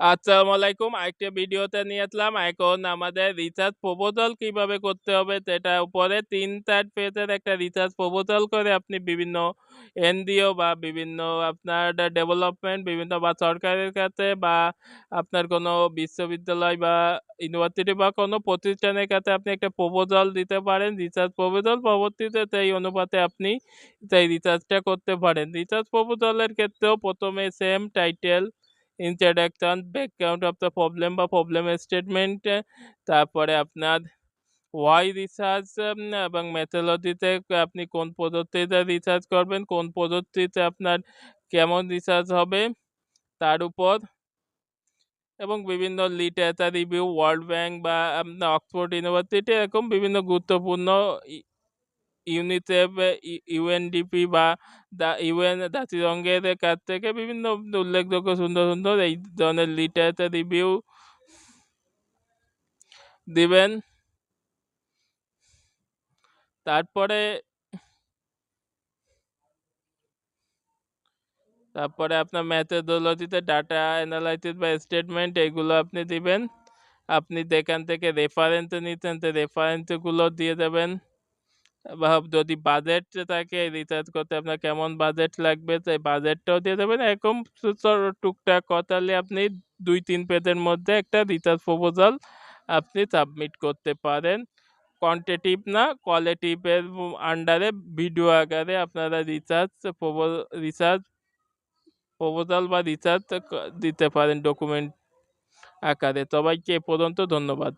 আসসালামু আলাইকুম আরেকটা ভিডিওতে নিয়ে আসলাম। এখন আমাদের রিচার্জ করতে হবে উপরে তিন চার পেজের একটা রিচার্জ করে আপনি বিভিন্ন এনজিও বা বিভিন্ন আপনার ডেভেলপমেন্ট বিভিন্ন বা সরকারের কাছে বা আপনার কোনো বিশ্ববিদ্যালয় বা ইউনিভার্সিটি বা কোনো প্রতিষ্ঠানের কাছে আপনি একটা প্রপোজাল দিতে পারেন। রিচার্জ প্রপোজাল পরবর্তীতে সেই অনুপাতে আপনি সেই রিচার্জটা করতে পারেন। রিচার্জ প্রপোজালের ক্ষেত্রেও প্রথমে same title introduction background of the problem বা প্রবলেম স্টেটমেন্ট তারপরে আপনার ওয়াই রিসার্চ এবং মেথোলজিতে আপনি কোন পদ্ধতিতে রিসার্চ করবেন, কোন পদ্ধতিতে আপনার কেমন রিসার্চ হবে, তার উপর এবং বিভিন্ন লিটারেচার রিভিউ ওয়ার্ল্ড ব্যাংক বা অক্সফোর্ড ইউনিভার্সিটি এরকম বিভিন্ন গুরুত্বপূর্ণ ইউনিসেফ ইউএনডিপি বা দা, ইউএন জাতিসংঘের কাছ থেকে বিভিন্ন উল্লেখযোগ্য সুন্দর সুন্দর এই ধরনের লিটারেচার রিভিউ দিবেন। তারপরে তারপরে আপনার ম্যাথোডোলজিতে ডাটা অ্যানালাইসিস বা স্টেটমেন্ট এগুলো আপনি দিবেন। আপনি যেখান থেকে রেফারেন্স নিতেন তো রেফারেন্সগুলো দিয়ে দেবেন। বা যদি বাজেট থাকে রিচার্জ করতে আপনার কেমন বাজেট লাগবে? সেই বাজেটটাও দিয়ে দেবেন। এরকম টুকটাক কথালে আপনি দুই, তিন পেজের মধ্যে একটা রিচার্জ প্রপোজাল আপনি সাবমিট করতে পারেন। কোয়ান্টিটিভ না কোয়ালিটিভের আন্ডারে ভিডিও আকারে আপনারা রিচার্জ রিচার্জ প্রপোজাল বা রিচার্জ দিতে পারেন ডকুমেন্ট আকারে। সবাইকে এ পর্যন্ত ধন্যবাদ।